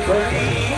the brain.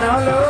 Hello.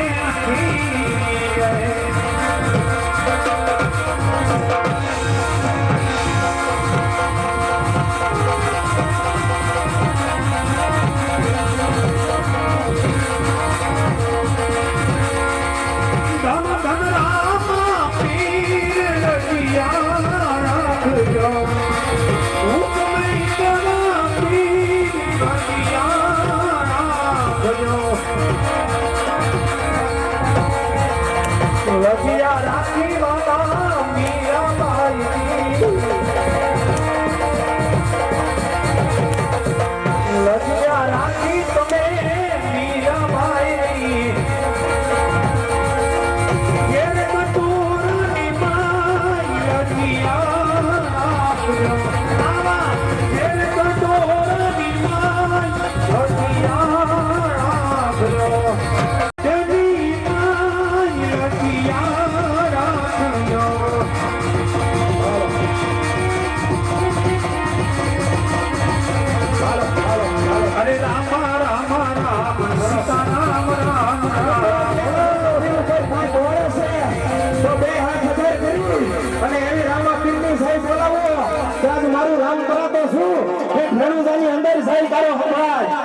Yeah. રજિયા રાખી માતા મીરાબાઈ રાખી તમે. બોલાવો. કે આજ મારું રામ કરાતો છું. કે ખેડૂતાની અંદર સહી કરો સંભળાય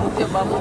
મુખ્ય બાબુ